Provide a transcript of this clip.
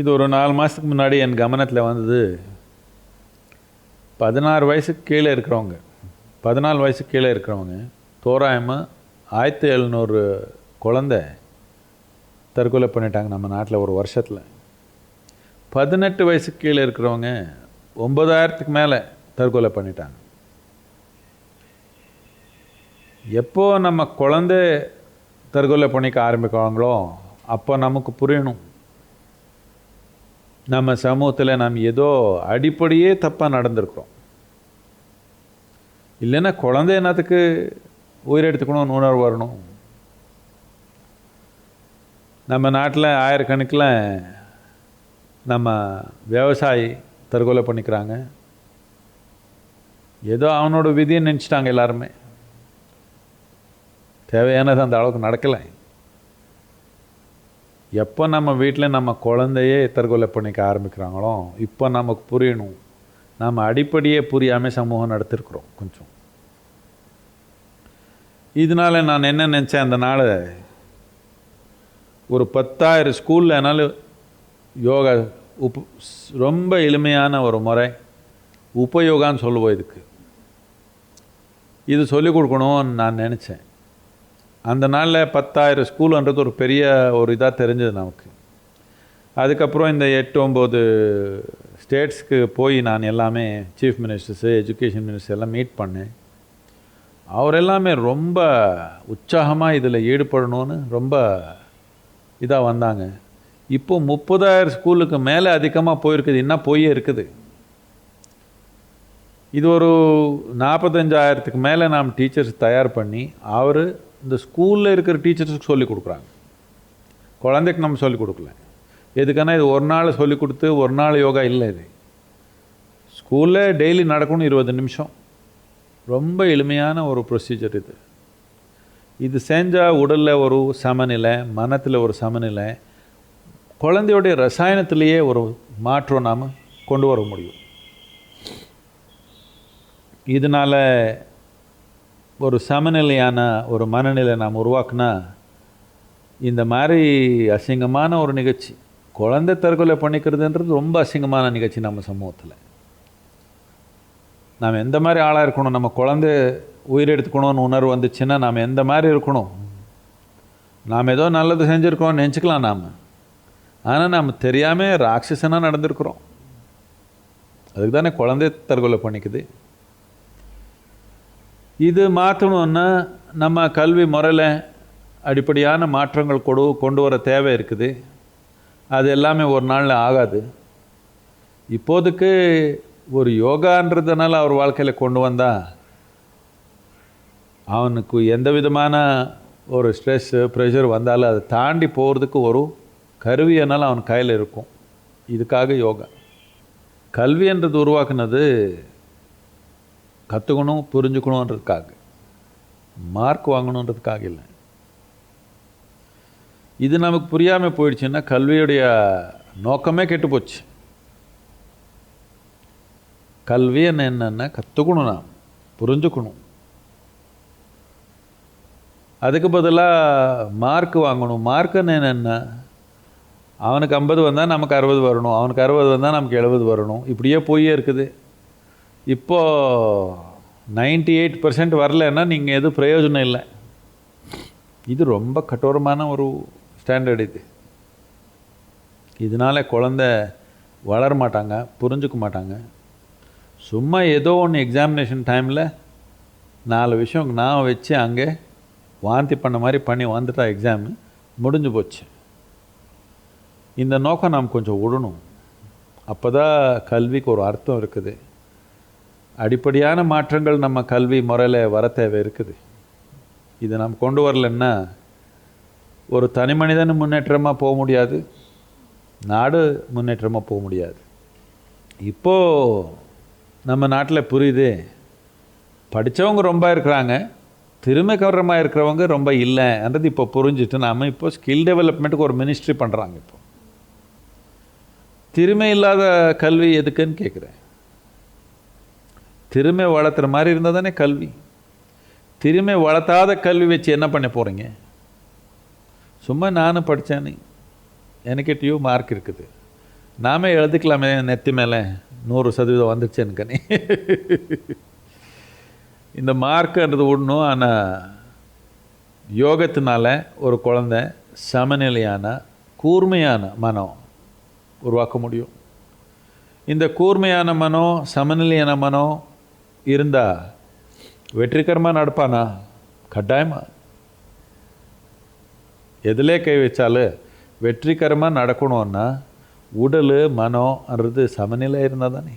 இது ஒரு நாலு மாதத்துக்கு முன்னாடி என் கவனத்தில் வந்தது. பதினாறு வயசுக்கு கீழே இருக்கிறவங்க பதினாலு வயசுக்கு கீழே இருக்கிறவங்க தோராயமாக ஆயிரத்தி எழுநூறு குழந்தை தற்கொலை பண்ணிட்டாங்க நம்ம நாட்டில் ஒரு வருஷத்தில். பதினெட்டு வயசுக்கு கீழே இருக்கிறவங்க ஒன்பதாயிரத்துக்கு மேலே தற்கொலை பண்ணிட்டாங்க. எப்போ நம்ம குழந்தை தற்கொலை பண்ணிக்க ஆரம்பிக்கிறாங்களோ அப்போ நமக்கு புரியணும். நம்ம சமூகத்தில் நாம் ஏதோ அடிப்படையே தப்பாக நடந்திருக்கிறோம். இல்லைன்னா குழந்தை என்னத்துக்கு உயிரெடுத்துக்கணும்னு உணர்வு வரணும். நம்ம நாட்டில் ஆயிரக்கணக்கில் நம்ம விவசாயி தற்கொலை பண்ணிக்கிறாங்க. ஏதோ அவனோட விதியை நினச்சிட்டாங்க எல்லாருமே. தேவையானது அந்த அளவுக்கு நடக்கலை. எப்போ நம்ம வீட்டில் நம்ம குழந்தையே தற்கொலை பண்ணிக்க ஆரம்பிக்கிறாங்களோ இப்போ நமக்கு புரியணும். நம்ம அடிப்படையே புரியாமல் சமூகம் நடத்திருக்கிறோம் கொஞ்சம். இதனால் நான் என்ன நினச்சேன் அந்த நாள் ஒரு பத்தாயிரம் ஸ்கூலில் என்னால் யோகா உப் ரொம்ப எளிமையான ஒரு முறை உபயோகான்னு சொல்லுவோம் இதுக்கு. இது சொல்லிக் கொடுக்கணும்னு நான் நினச்சேன். அந்த நாளில் பத்தாயிரம் ஸ்கூலுன்றது ஒரு பெரிய ஒரு இதாக தெரிஞ்சது நமக்கு. அதுக்கப்புறம் இந்த எட்டு ஒம்பது ஸ்டேட்ஸ்க்கு போய் நான் எல்லாமே சீஃப் மினிஸ்டர்ஸு எஜுகேஷன் மினிஸ்டர் எல்லாம் மீட் பண்ணேன். அவர் எல்லாமே ரொம்ப உற்சாகமாக இதில் ஈடுபடணும்னு ரொம்ப இதாக வந்தாங்க. இப்போ முப்பதாயிரம் ஸ்கூலுக்கு மேலே அதிகமாக போயிருக்குது இன்னும் போயே இருக்குது. இது ஒரு நாற்பத்தஞ்சாயிரத்துக்கு மேலே நாம் டீச்சர்ஸ் தயார் பண்ணி அவர் இந்த ஸ்கூலில் இருக்கிற டீச்சர்ஸுக்கு சொல்லிக் கொடுக்குறாங்க. குழந்தைக்கு நம்ம சொல்லிக் கொடுக்கல. எதுக்கான இது ஒரு நாள் சொல்லிக் கொடுத்து ஒரு நாள் யோகா இல்லை இது. ஸ்கூலில் டெய்லி நடக்கணும் இருபது நிமிஷம். ரொம்ப எளிமையான ஒரு ப்ரொசீஜர் இது. இது செஞ்சால் உடலில் ஒரு சமநிலை மனத்தில் ஒரு சமநிலை குழந்தையுடைய ரசாயனத்திலேயே ஒரு மாற்றம் நாம் கொண்டு வர முடியும். இதனால் ஒரு சமநிலையான ஒரு மனநிலை நாம் உருவாக்குனா இந்த மாதிரி அசிங்கமான ஒரு நிகழ்ச்சி குழந்தை தற்கொலை பண்ணிக்கிறதுன்றது ரொம்ப அசிங்கமான நிகழ்ச்சி நம்ம சமூகத்தில். நாம் எந்த மாதிரி ஆளாக இருக்கணும்? நம்ம குழந்தை உயிரெடுத்துக்கணும்னு உணர்வு வந்துச்சுன்னா நாம் எந்த மாதிரி இருக்கணும்? நாம் ஏதோ நல்லது செஞ்சுருக்கோம்னு நினச்சிக்கலாம் நாம். ஆனால் நாம் தெரியாமல் ராட்சசனாக நடந்திருக்கிறோம். அதுக்கு தானே குழந்தை தற்கொலை பண்ணிக்குது. இது மாற்றணுன்னா நம்ம கல்வி முறையில் அடிப்படையான மாற்றங்கள் கொடு கொண்டு வர தேவை இருக்குது. அது எல்லாமே ஒரு நாளில் ஆகாது. இப்போதைக்கு ஒரு யோகான்றதுனால அவர் வாழ்க்கையில் கொண்டு வந்தால் அவனுக்கு எந்த விதமான ஒரு ஸ்ட்ரெஸ்ஸு ப்ரெஷர் வந்தாலும் அதை தாண்டி போகிறதுக்கு ஒரு கருவியனால் அவன் கையில் இருக்கும். இதுக்காக யோகா. கல்வின்றது உருவாக்குனது கற்றுக்கணும் புரிஞ்சுக்கணுன்றதுக்காக மார்க் வாங்கணுன்றதுக்காக இல்லை. இது நமக்கு புரியாமல் போயிடுச்சுன்னா கல்வியுடைய நோக்கமே கெட்டு போச்சு. கல்வி என்ன என்னென்னா கற்றுக்கணும் நாம் புரிஞ்சுக்கணும். அதுக்கு பதிலாக மார்க் வாங்கணும். மார்க்குன்னு என்னென்ன அவனுக்கு ஐம்பது வந்தால் நமக்கு அறுபது வரணும். அவனுக்கு அறுபது வந்தால் நமக்கு எழுபது வரணும். இப்படியே போயே இருக்குது. இப்போது நைன்டி எயிட் பர்சன்ட் வரலன்னா நீங்கள் எதுவும் பிரயோஜனம் இல்லை. இது ரொம்ப கட்டோரமான ஒரு ஸ்டாண்டர்ட் இது. இதனால் குழந்த வளர மாட்டாங்க புரிஞ்சுக்க மாட்டாங்க. சும்மா ஏதோ ஒன்று எக்ஸாமினேஷன் டைமில் நாலு விஷயம் நான் வச்சு அங்கே வாந்தி பண்ண மாதிரி பண்ணி வந்துட்டா எக்ஸாமு முடிஞ்சு போச்சு. இந்த நோக்கம் நாம் கொஞ்சம் விடணும் அப்போ தான் கல்விக்கு ஒரு அர்த்தம் இருக்குது. அடிப்படையான மாற்றங்கள் நம்ம கல்வி முறையில் வர தேவை இருக்குது. இதை நாம் கொண்டு வரலன்னா ஒரு தனி மனிதன் முன்னேற்றமாக போக முடியாது. நாடு முன்னேற்றமாக போக முடியாது. இப்போது நம்ம நாட்டில் புரியுது. படித்தவங்க ரொம்ப இருக்கிறாங்க. திறமை கவரமாக இருக்கிறவங்க ரொம்ப இல்லைன்றது இப்போ புரிஞ்சுட்டு நாம் இப்போ ஸ்கில் டெவலப்மெண்ட்டுக்கு ஒரு மினிஸ்ட்ரி பண்ணுறாங்க இப்போ. திறமை இல்லாத கல்வி எதுக்குன்னு கேட்குறேன் திறமை வளர்த்துற மாதிரி இருந்தால் தானே கல்வி? திறமை வளர்த்தாத கல்வி வச்சு என்ன பண்ண போகிறீங்க சும்மா நானும் படித்தேன்னு எனக்கிட்டேயோ மார்க் இருக்குது. நாமே எழுதிக்கலாமே நெத்தி மேலே. நூறு சதவீதம் வந்துடுச்சேன்னு எனக்கு இந்த மார்க்குன்றது ஒன்றும் ஆனால் யோகத்தினால ஒரு குழந்தை சமநிலையான கூர்மையான மனம் உருவாக்க முடியும். இந்த கூர்மையான மனம் சமநிலையான மனம் இருந்தால் வெற்றிகரமாக நடப்பானா? கட்டாயமா. எதிலே கை வச்சாலும் வெற்றிகரமாக நடக்கணும்னா உடல் மனம்ன்றது சமநிலை இருந்தால் தானே.